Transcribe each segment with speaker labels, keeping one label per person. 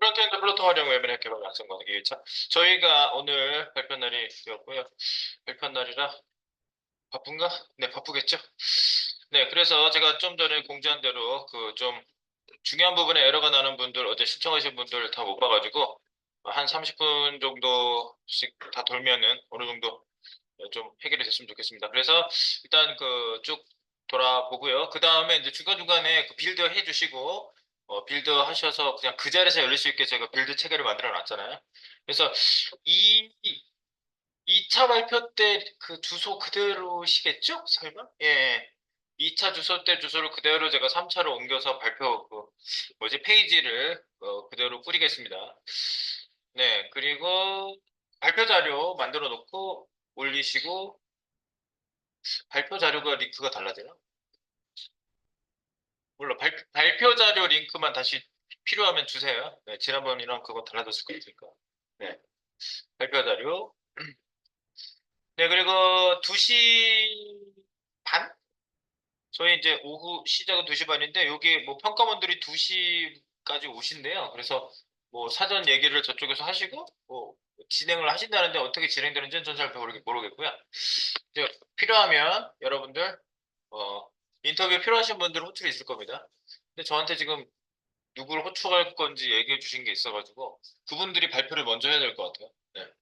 Speaker 1: 프론트엔드 플로터 활용 웹앱 개발 완성관 2일차 저희가 오늘 발표 날이 되었고요. 발표 날이라 바쁜가? 네, 바쁘겠죠? 네, 그래서 제가 좀 전에 공지한 대로 그 좀 중요한 부분에 에러가 나는 분들, 어제 신청하신 분들 다 못 봐가지고 한 30분 정도씩 다 돌면은 어느 정도 좀 해결이 됐으면 좋겠습니다. 그래서 일단 그 쭉 돌아보고요. 그 다음에 이제 중간중간에 그 빌드 해주시고 어, 빌드 하셔서 그냥 그 자리에서 열릴 수 있게 제가 빌드 체계를 만들어 놨잖아요. 그래서 이 2차 발표 때 그 주소 그대로시겠죠? 설마? 예. 2차 주소 때 주소를 그대로 제가 3차로 옮겨서 발표 그 뭐지 페이지를 어, 그대로 뿌리겠습니다. 네, 그리고 발표 자료 만들어 놓고 올리시고 발표 자료가 링크가 달라지나? 몰라 발, 발표 자료 링크만 다시 필요하면 주세요. 네, 지난번이랑 그거 달라졌을 것 같으니까. 네, 발표 자료. 네, 그리고 2시 반? 저희 이제 오후 시작은 2시 반인데 여기 뭐 평가원들이 2시까지 오신대요. 그래서 뭐 사전 얘기를 저쪽에서 하시고 뭐 진행을 하신다는데 어떻게 진행되는지는 전 잘 모르겠고요. 이제 필요하면 여러분들 어, 인터뷰 필요하신 분들은 호출이 있을 겁니다. 근데 저한테 지금 누구를 호출할 건지 얘기해 주신 게 있어가지고 그분들이 발표를 먼저 해야 될 것 같아요. 네.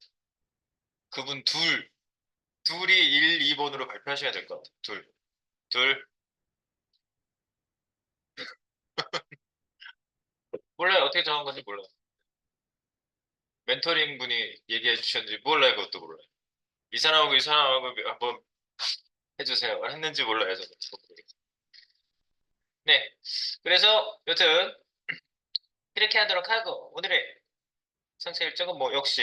Speaker 1: 그분 둘 둘이 1, 2번으로 발표하셔야 될 것 같아요. 둘. 둘. 몰라요. 어떻게 정한 건지 몰라요. 멘토링 분이 얘기해 주셨는지 몰라요. 그것도 몰라요. 이 사람하고 이 사람하고 한번 해주세요. 했는지 몰라요. 네. 그래서 여튼 이렇게 하도록 하고 오늘의 상세 일정은 뭐 역시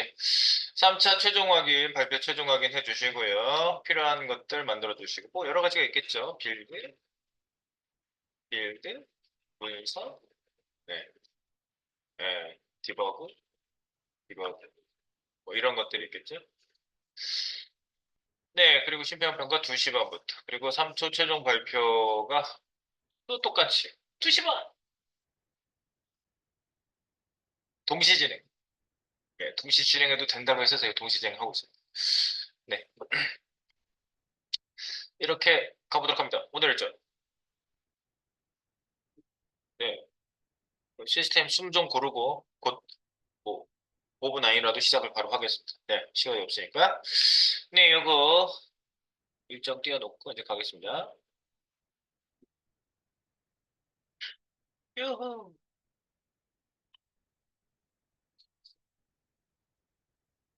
Speaker 1: 3차 최종 확인, 발표 최종 확인 해주시고요. 필요한 것들 만들어 주시고 뭐 여러 가지가 있겠죠. 빌드, 빌드, 문서, 네, 네, 디버그, 디버그 뭐 이런 것들이 있겠죠. 네, 그리고 심평평가 2시 반부터 그리고 3초 최종 발표가 또 똑같이 2시 반 동시 진행 네, 동시 진행해도 된다고 해서 제가 동시 진행하고 있습니다. 네. 이렇게 가보도록 합니다. 오늘 일정. 네. 시스템 숨 좀 고르고 곧 뭐, 5분 안이라도 시작을 바로 하겠습니다. 네, 시간이 없으니까. 네, 요거 일정 띄워놓고 이제 가겠습니다. 유후.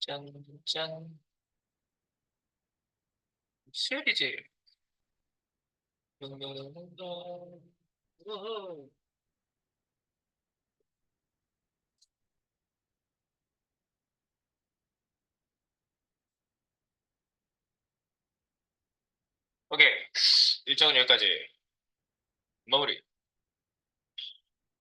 Speaker 1: 짠, 짠. 수요일이지. 우후. 오케이. 일정은 여기까지. 마무리.